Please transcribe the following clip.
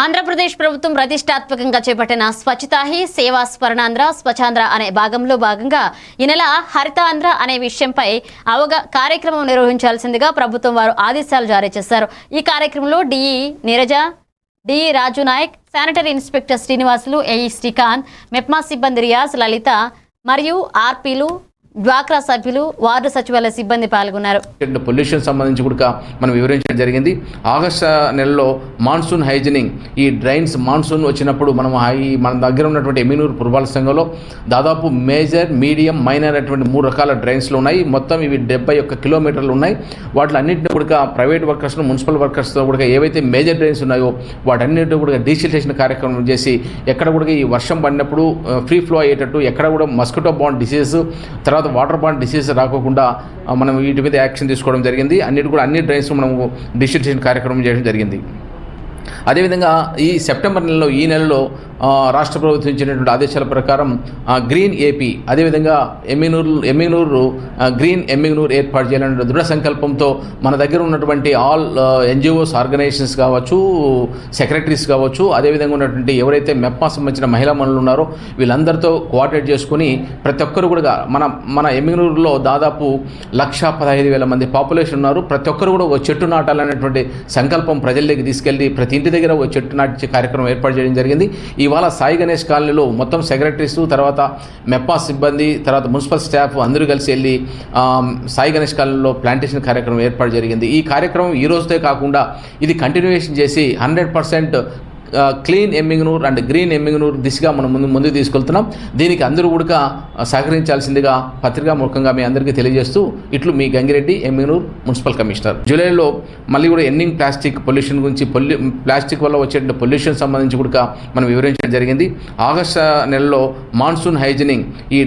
ఆంధ్రప్రదేశ్ ప్రభుత్వం ప్రతిష్టాత్మకంగా చేపట్టిన స్వచ్ఛతాహి సేవా స్మరణాంధ్ర స్వచ్ఛాంధ్ర అనే భాగంలో భాగంగా ఈ నెల హరితాంధ్ర అనే విషయంపై అవగా కార్యక్రమం నిర్వహించాల్సిందిగా ప్రభుత్వం వారు ఆదేశాలు జారీ చేశారు. ఈ కార్యక్రమంలో DE Neeraja DE Raju Naik sanitary inspector Srinivasulu AE Srikanth MEPMA సిబ్బంది రియాజ్ లలిత మరియు ఆర్పీలు డ్వాక్రా సభ్యులు వార్డు సచివాలయ సిబ్బంది పాల్గొన్నారు. పొల్యూషన్ సంబంధించి కూడా మనం వివరించడం జరిగింది. ఆగస్టు నెలలో మాన్సూన్ హైజనింగ్ ఈ డ్రైన్స్ మాన్సూన్ వచ్చినప్పుడు మనం ఈ మన దగ్గర ఉన్నటువంటి ఎమినూరు పురపాలక సంఘంలో దాదాపు మేజర్ మీడియం మైనర్ అటువంటి మూడు రకాల డ్రైన్స్లు ఉన్నాయి. మొత్తం ఇవి డెబ్బై ఒక్క కిలోమీటర్లు ఉన్నాయి. వాటిలో అన్నింటినీ కూడా ప్రైవేట్ వర్కర్స్ను మున్సిపల్ వర్కర్స్తో కూడా ఏవైతే మేజర్ డ్రైన్స్ ఉన్నాయో వాటన్నిటిని కూడా డీసిల్టేషన్ కార్యక్రమం చేసి ఎక్కడ కూడా ఈ వర్షం పడినప్పుడు ఫ్రీ ఫ్లో అయ్యేటట్టు ఎక్కడ కూడా మస్కిటో బాండ్ డిసీజ్ తర్వాత వాటర్ బాండ్ డిసీజ్ రాకోకుండా మనం వీటి మీద యాక్షన్ తీసుకోవడం జరిగింది. అన్నిటి కూడా అన్ని డ్రైన్స్ మనము డిస్ట్రిబ్యూషన్ కార్యక్రమం చేయడం జరిగింది. అదేవిధంగా ఈ సెప్టెంబర్ నెలలో ఈ నెలలో రాష్ట్ర ప్రభుత్వం ఇచ్చినటువంటి ఆదేశాల ప్రకారం గ్రీన్ ఏపీ అదేవిధంగా ఎమ్మినూరు ఎమ్మినూరు గ్రీన్ ఎమ్మినూరు ఏర్పాటు చేయాలనే దృఢ సంకల్పంతో మన దగ్గర ఉన్నటువంటి ఆల్ ఎన్జిఓస్ ఆర్గనైజేషన్స్ కావచ్చు సెక్రటరీస్ కావచ్చు అదేవిధంగా ఉన్నటువంటి ఎవరైతే మెప్పా సంబంధించిన మహిళా మనులు ఉన్నారో వీళ్ళందరితో కోఆర్డినేట్ చేసుకుని ప్రతి ఒక్కరు కూడా మన మన ఎమ్మినూరులో దాదాపు లక్ష పదహైదు వేల మంది పాపులేషన్ ఉన్నారు. ప్రతి ఒక్కరు కూడా ఒక చెట్టు నాటాలనేటువంటి సంకల్పం ప్రజల్లోకి తీసుకెళ్ళి ప్రతి ఇంటి దగ్గర ఒక చెట్టు నాటించే కార్యక్రమం ఏర్పాటు చేయడం జరిగింది. ఇవాళ సాయి గణేష్ కాలనీలో మొత్తం సెక్రటరీస్ తర్వాత మెప్పా సిబ్బంది తర్వాత మున్సిపల్ స్టాఫ్ అందరూ కలిసి వెళ్ళి సాయి గణేష్ కాలనీలో ప్లాంటేషన్ కార్యక్రమం ఏర్పాటు జరిగింది. ఈ కార్యక్రమం ఈ రోజుతో కాకుండా ఇది కంటిన్యూషన్ చేసి hundred percent clean Emmiganur and green Emmiganur దిశగా మనం ముందు ముందుకు తీసుకెళ్తున్నాం. దీనికి అందరూ కూడా సహకరించాల్సిందిగా పత్రికా ముఖంగా మీ అందరికీ తెలియజేస్తూ ఇట్లు మీ గంగిరెడ్డి ఎమ్మింగ్నూర్ మున్సిపల్ కమిషనర్. జూలైలో మళ్ళీ కూడా ఎండింగ్ ప్లాస్టిక్ పొల్యూషన్ గురించి పొల్యూ ప్లాస్టిక్ వల్ల వచ్చే పొల్యూషన్ సంబంధించి కూడా మనం వివరించడం జరిగింది. ఆగస్టు నెలలో మాన్సూన్ హైజనింగ్ ఈ